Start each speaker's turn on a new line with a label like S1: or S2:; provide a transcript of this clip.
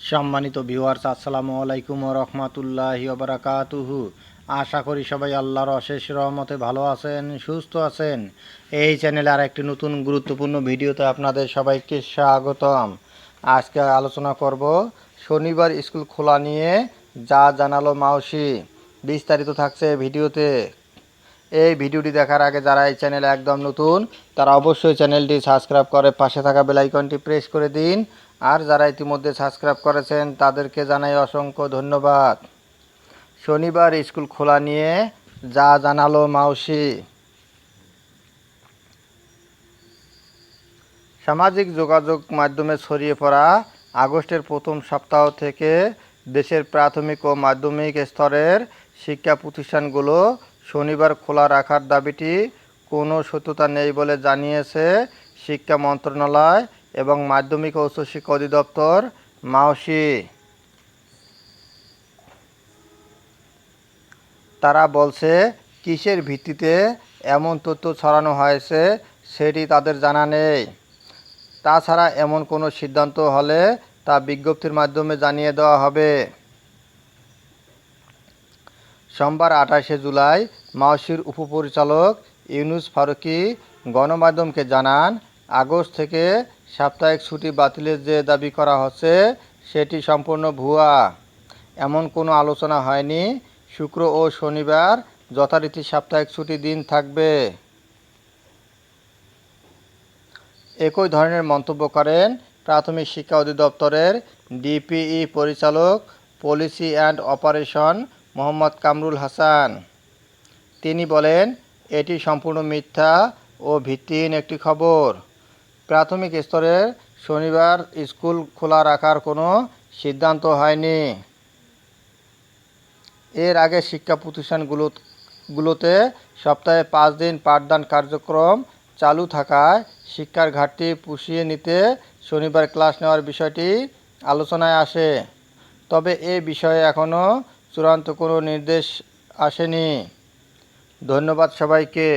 S1: সম্মানিত ভিউয়ার্স আসসালামু আলাইকুম রহমতুল্লাহি বারাকাতুহু। আশা করি সবাই আল্লাহর অশেষ রহমতে ভালো আছেন, সুস্থ আছেন। এই চ্যানেলে আর একটি নতুন গুরুত্বপূর্ণ ভিডিওতে আপনাদের সবাইকে স্বাগতম। আজকে আলোচনা করব শনিবার স্কুল খোলা নিয়ে যা জানালো মাউসি। বিস্তারিত থাকছে ভিডিওতে। এই ভিডিওটি দেখার আগে যারা এই চ্যানেলে একদম নতুন, তারা অবশ্যই চ্যানেলটি সাবস্ক্রাইব করে পাশে থাকা বেলাইকনটি প্রেস করে দিন। আর যারা ইতিমধ্যে সাবস্ক্রাইব করেছেন, তাদেরকে জানাই অসংখ্য ধন্যবাদ। শনিবার স্কুল খোলা নিয়ে যা জানালো মাউসি। সামাজিক যোগাযোগ মাধ্যমে ছড়িয়ে পড়া আগস্টের প্রথম সপ্তাহ থেকে দেশের প্রাথমিক ও মাধ্যমিক স্তরের শিক্ষা প্রতিষ্ঠানগুলো শনিবার খোলা রাখার দাবিটি কোনো সত্যতা নেই বলে জানিয়েছে শিক্ষা মন্ত্রণালয় এবং মাধ্যমিক ও উচ্চশিক্ষা অধিদপ্তর মাওসি। তারা বলছে, কিসের ভিত্তিতে এমন তথ্য ছড়ানো হয়েছে সেটি তাদের জানা নেই। তাছাড়া এমন কোনো সিদ্ধান্ত হলে তা বিজ্ঞপ্তির মাধ্যমে জানিয়ে দেওয়া হবে। সোমবার আঠাশে জুলাই মাওসির উপপরিচালক ইউনুস ফারুকি গণমাধ্যমকে জানান, আগস্ট থেকে সাপ্তাহিক ছুটি বাতিলের যে দাবি করা হচ্ছে, সেটি সম্পূর্ণ ভুয়া। এমন কোনো আলোচনা হয়নি। শুক্র ও শনিবার যথারীতি সাপ্তাহিক ছুটি দিন থাকবে। একই ধরনের মন্তব্য করেন প্রাথমিক শিক্ষা অধিদপ্তরের ডিপিই পরিচালক, policy and operation Mohammad Kamrul Hasan. তিনি বলেন, এটি সম্পূর্ণ মিথ্যা ও ভিত্তিহীন একটি খবর। প্রাথমিক স্তরে শনিবার স্কুল খোলা রাখার কোনো সিদ্ধান্ত হয়নি। এর আগে শিক্ষা প্রতিষ্ঠানগুলো, গুলোতে সপ্তাহে পাঁচ দিন পাঠদান কার্যক্রম চালু থাকায় শিক্ষার ঘাটতি পুষিয়ে নিতে শনিবার ক্লাস নেওয়ার বিষয়টি আলোচনায় আসে। তবে এ বিষয়ে এখনও চূড়ান্ত কোনো নির্দেশ আসেনি। ধন্যবাদ সবাইকে।